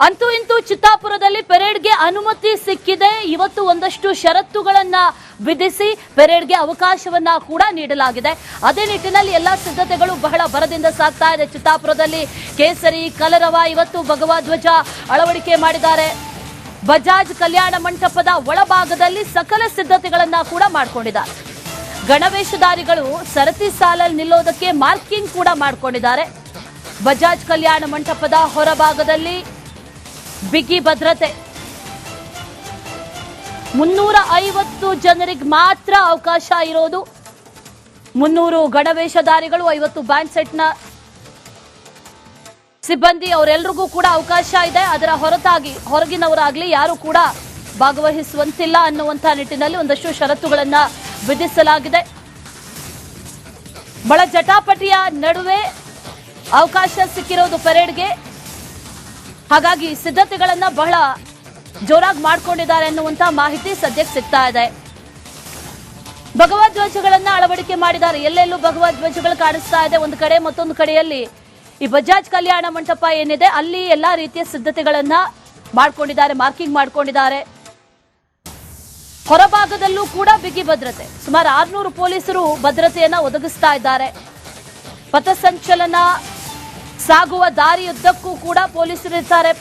ಅಂತೂ ಇಂತೂ ಚಿತ್ತಾಪುರದಲ್ಲಿ ಪೆರೇಡ್ಗೆ ಅನುಮತಿ ಸಿಕ್ಕಿದೆ. ಇವತ್ತು ಒಂದಷ್ಟು ಷರತ್ತುಗಳನ್ನ ವಿಧಿಸಿ ಪೆರೇಡ್ಗೆ ಅವಕಾಶವನ್ನ ಕೂಡ ನೀಡಲಾಗಿದೆ. ಅದೇ ನಿಟ್ಟಿನಲ್ಲಿ ಎಲ್ಲಾ ಸಿದ್ಧತೆಗಳು ಬಹಳ ಭರದಿಂದ ಸಾಗ್ತಾ ಇದೆ. ಚಿತ್ತಾಪುರದಲ್ಲಿ ಕೇಸರಿ, ಕಲರವ ಇವತ್ತು ಭಗವಾ ಧ್ವಜ ಅಳವಡಿಕೆ ಮಾಡಿದ್ದಾರೆ. ಬಜಾಜ್ ಕಲ್ಯಾಣ ಮಂಟಪದ ಒಳಭಾಗದಲ್ಲಿ ಸಕಲ ಸಿದ್ಧತೆಗಳನ್ನ ಕೂಡ ಮಾಡಿಕೊಂಡಿದ್ದಾರೆ. ಗಣವೇಶಧಾರಿಗಳು ಸರತಿ ಸಾಲಲ್ಲಿ ನಿಲ್ಲೋದಕ್ಕೆ ಮಾರ್ಕಿಂಗ್ ಕೂಡ ಮಾಡಿಕೊಂಡಿದ್ದಾರೆ. ಬಜಾಜ್ ಕಲ್ಯಾಣ ಮಂಟಪದ ಹೊರಭಾಗದಲ್ಲಿ ಬಿಗಿ ಭದ್ರತೆ. ಮುನ್ನೂರ ಐವತ್ತು ಜನರಿಗೆ ಮಾತ್ರ ಅವಕಾಶ ಇರೋದು. ಮುನ್ನೂರು ಗಣವೇಶಧಾರಿಗಳು ಐವತ್ತು ಬ್ಯಾಂಕ್ ಸೆಟ್ನ ಸಿಬ್ಬಂದಿ ಅವರೆಲ್ಲರಿಗೂ ಕೂಡ ಅವಕಾಶ ಇದೆ. ಅದರ ಹೊರತಾಗಿ, ಹೊರಗಿನವರಾಗ್ಲಿ ಯಾರು ಕೂಡ ಭಾಗವಹಿಸುವಂತಿಲ್ಲ ಅನ್ನುವಂತಹ ನಿಟ್ಟಿನಲ್ಲಿ ಒಂದಷ್ಟು ಷರತ್ತುಗಳನ್ನು ವಿಧಿಸಲಾಗಿದೆ. ಬಹಳ ಜಟಾಪಟಿಯ ನಡುವೆ ಅವಕಾಶ ಸಿಕ್ಕಿರೋದು ಪೆರೇಡ್ಗೆ. ಹಾಗಾಗಿ ಸಿದ್ಧತೆಗಳನ್ನ ಬಹಳ ಜೋರಾಗಿ ಮಾಡಿಕೊಂಡಿದ್ದಾರೆ ಅನ್ನುವಂತ ಮಾಹಿತಿ ಸದ್ಯಕ್ಕೆ ಸಿಗ್ತಾ ಇದೆ. ಭಗವದ್ ಧ್ವಜಗಳನ್ನ ಅಳವಡಿಕೆ ಮಾಡಿದ್ದಾರೆ. ಎಲ್ಲೆಲ್ಲೂ ಭಗವದ್ ಧ್ವಜಗಳು ಕಾಣಿಸ್ತಾ ಇದೆ. ಒಂದು ಕಡೆ ಮತ್ತೊಂದು ಕಡೆಯಲ್ಲಿ ಈ ಬಜಾಜ್ ಕಲ್ಯಾಣ ಮಂಟಪ ಏನಿದೆ, ಅಲ್ಲಿ ಎಲ್ಲಾ ರೀತಿಯ ಸಿದ್ಧತೆಗಳನ್ನ ಮಾಡ್ಕೊಂಡಿದ್ದಾರೆ, ಮಾರ್ಕಿಂಗ್ ಮಾಡ್ಕೊಂಡಿದ್ದಾರೆ. ಹೊರಭಾಗದಲ್ಲೂ ಕೂಡ ಬಿಗಿ ಭದ್ರತೆ. ಸುಮಾರು ಆರ್ನೂರು ಪೊಲೀಸರು ಭದ್ರತೆಯನ್ನ ಒದಗಿಸ್ತಾ ಇದ್ದಾರೆ. ಪಥಸಂಚಲನ ಸಾಗುವ ದಾರಿಯುದ್ದಕ್ಕೂ ಕೂಡ ಪೊಲೀಸರು ಇರ್ತಾರೆ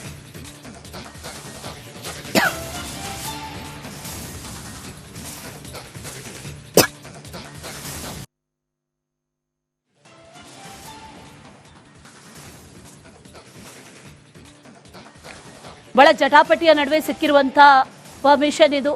ಬಹಳ ಜಟಾಪಟಿಯ ನಡುವೆ ಸಿಕ್ಕಿರುವಂತಹ ಪರ್ಮಿಷನ್ ಇದು.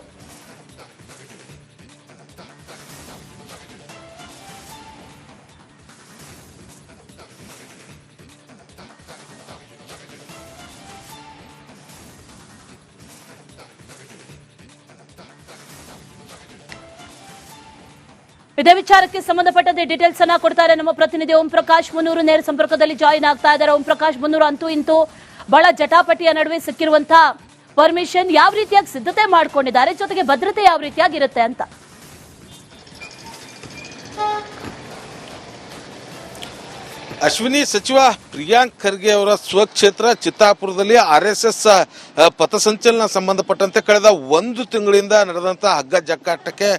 ಇದೇ ವಿಚಾರಕ್ಕೆ ಸಂಬಂಧಪಟ್ಟಂತೆ ಡೀಟೇಲ್ಸ್ ಅನ್ನ ಕೊಡ್ತಾರೆ ನಮ್ಮ ಪ್ರತಿನಿಧಿ ಓಂ ಪ್ರಕಾಶ್ ಮುನ್ನೂರು ನೇರ ಸಂಪರ್ಕದಲ್ಲಿ ಜಾಯಿನ್ ಆಗ್ತಾ ಇದ್ದಾರೆ. ಓಂ ಪ್ರಕಾಶ್ ಮುನ್ನೂರು ಅಂತೂ ಇಂತೂ ಬಹಳ ಜಟಾಪಟಿಯ ನಡುವೆ ಸಿಕ್ಕಿರುವಂತಹ ಪರ್ಮಿಷನ್ ಯಾವ ರೀತಿಯಾಗಿ ಸಿದ್ಧತೆ ಮಾಡ್ಕೊಂಡಿದ್ದಾರೆ, ಜೊತೆಗೆ ಭದ್ರತೆ ಯಾವ ರೀತಿಯಾಗಿರುತ್ತೆ ಅಂತ. ಅಶ್ವಿನಿ ಸಚಿವ ಪ್ರಿಯಾಂಕ್ ಖರ್ಗೆ ಅವರ ಸ್ವಕ್ಷೇತ್ರ ಚಿತ್ತಾಪುರದಲ್ಲಿ ಆರ್ ಎಸ್ ಎಸ್ ಪಥಸಂಚಲನ ಸಂಬಂಧಪಟ್ಟಂತೆ ಕಳೆದ ಒಂದು ತಿಂಗಳಿಂದ ನಡೆದಂತ ಹಗ್ಗ ಜಗ್ಗಾಟಕ್ಕೆ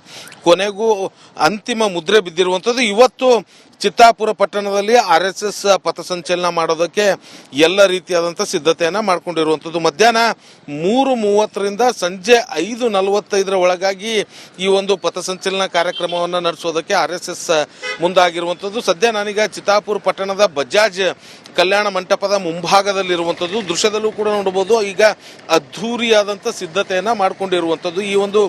ಕೊನೆಗೂ ಅಂತಿಮ ಮುದ್ರೆ ಬಿದ್ದಿರುವಂಥದ್ದು. ಇವತ್ತು ಚಿತ್ತಾಪುರ ಪಟ್ಟಣದಲ್ಲಿ ಆರ್ ಎಸ್ ಎಸ್ ಪಥಸಂಚಲನ ಮಾಡೋದಕ್ಕೆ ಎಲ್ಲ ರೀತಿಯಾದಂಥ ಸಿದ್ಧತೆಯನ್ನ ಮಾಡ್ಕೊಂಡಿರುವಂಥದ್ದು ಮಧ್ಯಾಹ್ನ ಮೂರು ಮೂವತ್ತರಿಂದ ಸಂಜೆ ಐದು ನಲವತ್ತೈದರ ಒಳಗಾಗಿ ಈ ಒಂದು ಪಥಸಂಚಲನ ಕಾರ್ಯಕ್ರಮವನ್ನು ನಡೆಸೋದಕ್ಕೆ ಆರ್ ಎಸ್ ಎಸ್ ಮುಂದಾಗಿರುವಂಥದ್ದು ಸದ್ಯ ನಾನೀಗ ಚಿತ್ತಾಪುರ ಪಟ್ಟಣದ ಬಜಾಜ್ ಕಲ್ಯಾಣ ಮಂಟಪದ ಮುಂಭಾಗದಲ್ಲಿರುವಂಥದ್ದು ದೃಶ್ಯದಲ್ಲೂ ಕೂಡ ನೋಡಬಹುದು. ಈಗ ಅದ್ಧೂರಿಯಾದಂಥ ಸಿದ್ಧತೆಯನ್ನು ಮಾಡಿಕೊಂಡಿರುವಂಥದ್ದು ಈ ಒಂದು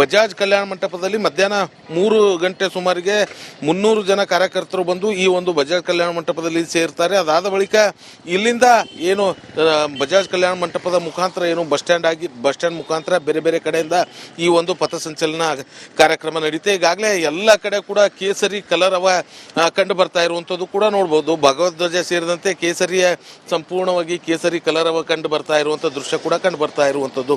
ಬಜಾಜ್ ಕಲ್ಯಾಣ ಮಂಟಪದಲ್ಲಿ ಮಧ್ಯಾಹ್ನ ಮೂರು ಗಂಟೆ ಸುಮಾರಿಗೆ ಮುನ್ನೂರು ಜನ ಕಾರ್ಯಕರ್ತರು ಬಂದು ಈ ಒಂದು ಬಜಾಜ್ ಕಲ್ಯಾಣ ಮಂಟಪದಲ್ಲಿ ಸೇರ್ತಾರೆ. ಅದಾದ ಬಳಿಕ ಇಲ್ಲಿಂದ ಏನು ಬಜಾಜ್ ಕಲ್ಯಾಣ ಮಂಟಪದ ಮುಖಾಂತರ ಏನು, ಬಸ್ ಸ್ಟ್ಯಾಂಡ್ ಆಗಿ, ಬಸ್ ಸ್ಟ್ಯಾಂಡ್ ಮುಖಾಂತರ ಬೇರೆ ಬೇರೆ ಕಡೆಯಿಂದ ಈ ಒಂದು ಪಥಸಂಚಲನ ಕಾರ್ಯಕ್ರಮ ನಡೀತೆ. ಈಗಾಗಲೇ ಎಲ್ಲ ಕಡೆ ಕೂಡ ಕೇಸರಿ ಕಲರ್ ಅವ ಕಂಡು ಬರ್ತಾ ಇರುವಂಥದ್ದು ಕೂಡ ನೋಡ್ಬೋದು. ಭಗವದ್ಧ್ವಜ ಸೇರಿದಂತೆ ಕೇಸರಿಯ ಸಂಪೂರ್ಣವಾಗಿ ಕೇಸರಿ ಕಲರ್ ಅವ ಕಂಡು ಬರ್ತಾ ಇರುವಂಥ ದೃಶ್ಯ ಕೂಡ ಕಂಡು ಬರ್ತಾ ಇರುವಂಥದ್ದು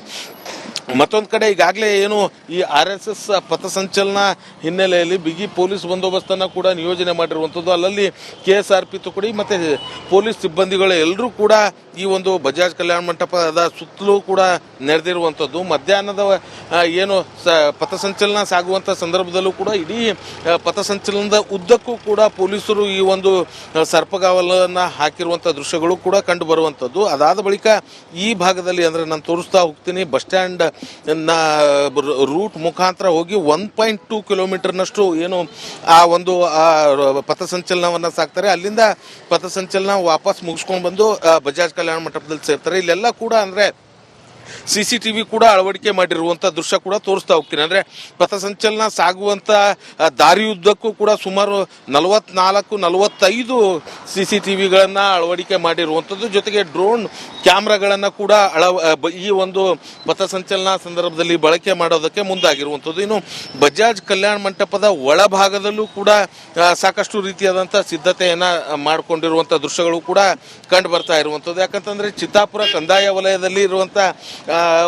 ಮತ್ತೊಂದು ಕಡೆ ಈಗಾಗಲೇ ಏನು ಈ ಆರ್ ಎಸ್ ಎಸ್ ಪಥಸಂಚಲನ ಹಿನ್ನೆಲೆಯಲ್ಲಿ ಬಿಗಿ ಪೊಲೀಸ್ ಬಂದೋಬಸ್ತನ್ನು ಕೂಡ ನಿಯೋಜನೆ ಮಾಡಿರುವಂಥದ್ದು ಅಲ್ಲಲ್ಲಿ ಕೆ ಎಸ್ ಆರ್ ಪಿ ತುಕಡಿ ಮತ್ತು ಪೊಲೀಸ್ ಸಿಬ್ಬಂದಿಗಳು ಎಲ್ಲರೂ ಕೂಡ ಈ ಒಂದು ಬಜಾಜ್ ಕಲ್ಯಾಣ ಮಂಟಪದ ಸುತ್ತಲೂ ಕೂಡ ನಡೆದಿರುವಂಥದ್ದು ಮಧ್ಯಾಹ್ನದ ಏನು ಸ ಪಥಸಂಚಲನ ಸಾಗುವಂಥ ಸಂದರ್ಭದಲ್ಲೂ ಕೂಡ ಇಡೀ ಪಥಸಂಚಲನದ ಉದ್ದಕ್ಕೂ ಕೂಡ ಪೊಲೀಸರು ಈ ಒಂದು ಸರ್ಪಗಾವಲನ್ನು ಹಾಕಿರುವಂಥ ದೃಶ್ಯಗಳು ಕೂಡ ಕಂಡು ಬರುವಂಥದ್ದು ಅದಾದ ಬಳಿಕ ಈ ಭಾಗದಲ್ಲಿ ಅಂದರೆ ನಾನು ತೋರಿಸ್ತಾ ಹೋಗ್ತೀನಿ, ಬಸ್ ಸ್ಟ್ಯಾಂಡ್ ರೂಟ್ ಮುಖಾಂತರ ಹೋಗಿ ಒನ್ ಪಾಯಿಂಟ್ ಟೂ ಕಿಲೋಮೀಟರ್ನಷ್ಟು ಏನು ಆ ಒಂದು ಪಥಸಂಚಲನವನ್ನು ಸಾಕ್ತಾರೆ. ಅಲ್ಲಿಂದ ಪಥಸಂಚಲನ ವಾಪಸ್ ಮುಗಿಸ್ಕೊಂಡು ಬಂದು ಬಜಾಜ್ ಕಲ್ಯಾಣ ಮಂಟಪದಲ್ಲಿ ಸೇರ್ತಾರೆ. ಇಲ್ಲೆಲ್ಲ ಕೂಡ ಅಂದರೆ ಸಿ ಸಿ ಟಿ ವಿ ಕೂಡ ಅಳವಡಿಕೆ ಮಾಡಿರುವಂಥ ದೃಶ್ಯ ಕೂಡ ತೋರಿಸ್ತಾ ಹೋಗ್ತೀನಿ. ಅಂದರೆ ಪಥಸಂಚಲನ ಸಾಗುವಂಥ ದಾರಿಯುದ್ದಕ್ಕೂ ಕೂಡ ಸುಮಾರು ನಲವತ್ನಾಲ್ಕು, ನಲವತ್ತೈದು ಸಿ ಸಿ ಟಿ ವಿಗಳನ್ನು ಅಳವಡಿಕೆ ಮಾಡಿರುವಂಥದ್ದು ಜೊತೆಗೆ ಡ್ರೋನ್ ಕ್ಯಾಮ್ರಾಗಳನ್ನು ಕೂಡ ಅಳವ ಈ ಒಂದು ಪಥಸಂಚಲನ ಸಂದರ್ಭದಲ್ಲಿ ಬಳಕೆ ಮಾಡೋದಕ್ಕೆ ಮುಂದಾಗಿರುವಂಥದ್ದು ಇನ್ನು ಬಜಾಜ್ ಕಲ್ಯಾಣ ಮಂಟಪದ ಒಳಭಾಗದಲ್ಲೂ ಕೂಡ ಸಾಕಷ್ಟು ರೀತಿಯಾದಂಥ ಸಿದ್ಧತೆಯನ್ನು ಮಾಡಿಕೊಂಡಿರುವಂಥ ದೃಶ್ಯಗಳು ಕೂಡ ಕಂಡು ಬರ್ತಾ ಇರುವಂಥದ್ದು ಯಾಕಂತಂದ್ರೆ ಚಿತ್ತಾಪುರ ಕಂದಾಯ ವಲಯದಲ್ಲಿ ಇರುವಂಥ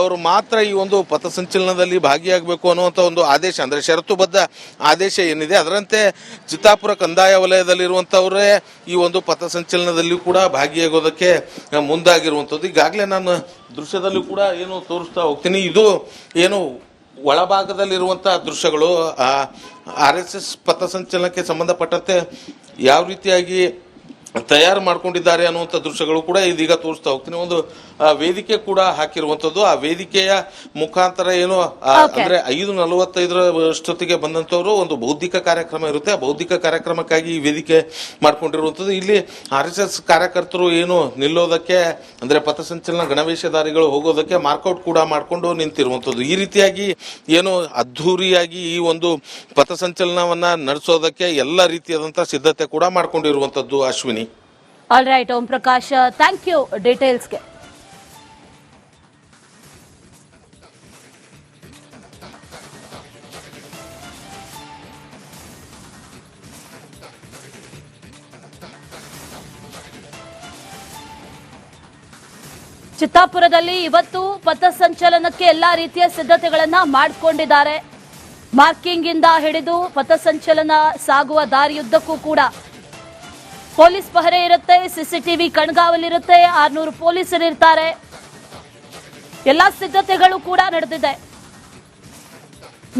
ಅವರು ಮಾತ್ರ ಈ ಒಂದು ಪಥಸಂಚಲನದಲ್ಲಿ ಭಾಗಿಯಾಗಬೇಕು ಅನ್ನುವಂಥ ಒಂದು ಆದೇಶ, ಅಂದರೆ ಷರತ್ತುಬದ್ಧ ಆದೇಶ ಏನಿದೆ, ಅದರಂತೆ ಚಿತ್ತಾಪುರ ಕಂದಾಯ ವಲಯದಲ್ಲಿರುವಂಥವರೇ ಈ ಒಂದು ಪಥಸಂಚಲನದಲ್ಲಿ ಕೂಡ ಭಾಗಿಯಾಗೋದಕ್ಕೆ ಮುಂದಾಗಿರುವಂಥದ್ದು. ಈಗಾಗಲೇ ನಾನು ದೃಶ್ಯದಲ್ಲೂ ಕೂಡ ಏನು ತೋರಿಸ್ತಾ ಹೋಗ್ತೀನಿ. ಇದು ಏನು ಒಳಭಾಗದಲ್ಲಿರುವಂಥ ದೃಶ್ಯಗಳು. ಆರ್ ಎಸ್ ಎಸ್ ಪಥಸಂಚಲನಕ್ಕೆ ಸಂಬಂಧಪಟ್ಟಂತೆ ಯಾವ ರೀತಿಯಾಗಿ ತಯಾರು ಮಾಡ್ಕೊಂಡಿದ್ದಾರೆ ಅನ್ನುವಂಥ ದೃಶ್ಯಗಳು ಕೂಡ ಇದೀಗ ತೋರಿಸ್ತಾ ಹೋಗ್ತೀನಿ. ಒಂದು ವೇದಿಕೆ ಕೂಡ ಹಾಕಿರುವಂಥದ್ದು. ಆ ವೇದಿಕೆಯ ಮುಖಾಂತರ ಏನು ಅಂದ್ರೆ ಐದು ನಲವತ್ತೈದರ ಅಷ್ಟೊತ್ತಿಗೆ ಬಂದಂತವರು ಒಂದು ಬೌದ್ಧಿಕ ಕಾರ್ಯಕ್ರಮ ಇರುತ್ತೆ. ಆ ಬೌದ್ಧಿಕ ಕಾರ್ಯಕ್ರಮಕ್ಕಾಗಿ ಈ ವೇದಿಕೆ ಮಾಡ್ಕೊಂಡಿರುವಂಥದ್ದು. ಇಲ್ಲಿ ಆರ್ ಎಸ್ ಎಸ್ ಕಾರ್ಯಕರ್ತರು ಏನು ನಿಲ್ಲೋದಕ್ಕೆ ಅಂದ್ರೆ ಪಥಸಂಚಲನ ಗಣವೇಶಧಾರಿಗಳು ಹೋಗೋದಕ್ಕೆ ಮಾರ್ಕೌಟ್ ಕೂಡ ಮಾಡ್ಕೊಂಡು ನಿಂತಿರುವಂಥದ್ದು. ಈ ರೀತಿಯಾಗಿ ಏನು ಅದ್ಧೂರಿಯಾಗಿ ಈ ಒಂದು ಪಥಸಂಚಲನವನ್ನ ನಡೆಸೋದಕ್ಕೆ ಎಲ್ಲ ರೀತಿಯಾದಂತಹ ಸಿದ್ಧತೆ ಕೂಡ ಮಾಡ್ಕೊಂಡಿರುವಂಥದ್ದು Ashwini. All right Om Prakash thank you ಡೀಟೇಲ್ಸ್ಗೆ ಚಿತ್ತಾಪುರದಲ್ಲಿ ಇವತ್ತು ಪಥಸಂಚಲನಕ್ಕೆ ಎಲ್ಲಾ ರೀತಿಯ ಸಿದ್ಧತೆಗಳನ್ನ ಮಾಡಿಕೊಂಡಿದ್ದಾರೆ. ಮಾರ್ಕಿಂಗ್ ಇಂದ ಹಿಡಿದು ಪಥಸಂಚಲನ ಸಾಗುವ ದಾರಿಯುದ್ದಕ್ಕೂ ಕೂಡ ಪೊಲೀಸ್ ಪಹರೆ ಇರುತ್ತೆ, ಸಿಸಿಟಿವಿ ಕಣ್ಗಾವಲಿರುತ್ತೆ, ಆರ್ನೂರು ಪೊಲೀಸರು ಇರ್ತಾರೆ. ಎಲ್ಲಾ ಸಿದ್ಧತೆಗಳು ಕೂಡ ನಡೆದಿದೆ.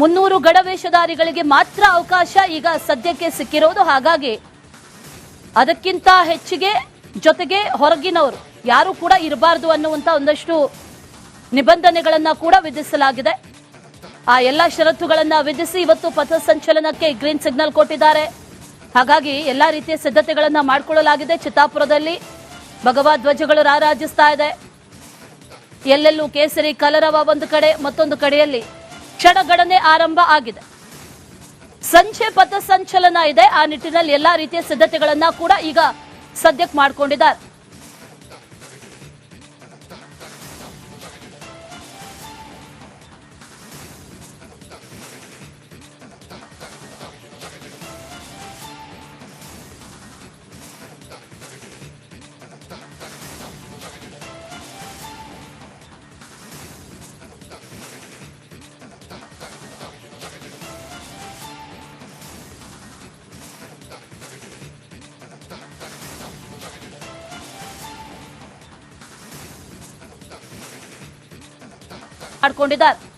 ಮುನ್ನೂರು ಗಡವೇಷಧಾರಿಗಳಿಗೆ ಮಾತ್ರ ಅವಕಾಶ ಈಗ ಸದ್ಯಕ್ಕೆ ಸಿಕ್ಕಿರೋದು ಹಾಗಾಗಿ ಅದಕ್ಕಿಂತ ಹೆಚ್ಚಿಗೆ ಜೊತೆಗೆ ಹೊರಗಿನವರು ಯಾರು ಕೂಡ ಇರಬಾರದು ಅನ್ನುವಂತ ಒಂದಷ್ಟು ನಿಬಂಧನೆಗಳನ್ನ ಕೂಡ ವಿಧಿಸಲಾಗಿದೆ. ಆ ಎಲ್ಲ ಷರತ್ತುಗಳನ್ನ ವಿಧಿಸಿ ಇವತ್ತು ಪಥಸಂಚಲನಕ್ಕೆ ಗ್ರೀನ್ ಸಿಗ್ನಲ್ ಕೊಟ್ಟಿದ್ದಾರೆ. ಹಾಗಾಗಿ ಎಲ್ಲಾ ರೀತಿಯ ಸಿದ್ಧತೆಗಳನ್ನ ಮಾಡಿಕೊಳ್ಳಲಾಗಿದೆ. ಚಿತ್ತಾಪುರದಲ್ಲಿ ಭಗವಾ ಧ್ವಜಗಳು ರಾರಾಜಿಸ್ತಾ ಇದೆ. ಎಲ್ಲೆಲ್ಲೂ ಕೇಸರಿ, ಕಲರವ ಒಂದು ಕಡೆ, ಮತ್ತೊಂದು ಕಡೆಯಲ್ಲಿ ಕ್ಷಣಗಣನೆ ಆರಂಭ ಆಗಿದೆ. ಸಂಜೆ ಪಥಸಂಚಲನ ಇದೆ. ಆ ನಿಟ್ಟಿನಲ್ಲಿ ಎಲ್ಲಾ ರೀತಿಯ ಸಿದ್ಧತೆಗಳನ್ನ ಕೂಡ ಈಗ ಸದ್ಯಕ್ಕೆ ಮಾಡ್ಕೊಂಡಿದ್ದಾರೆ. ಮಾಡ್ಕೊಂಡಿದ್ದಾರೆ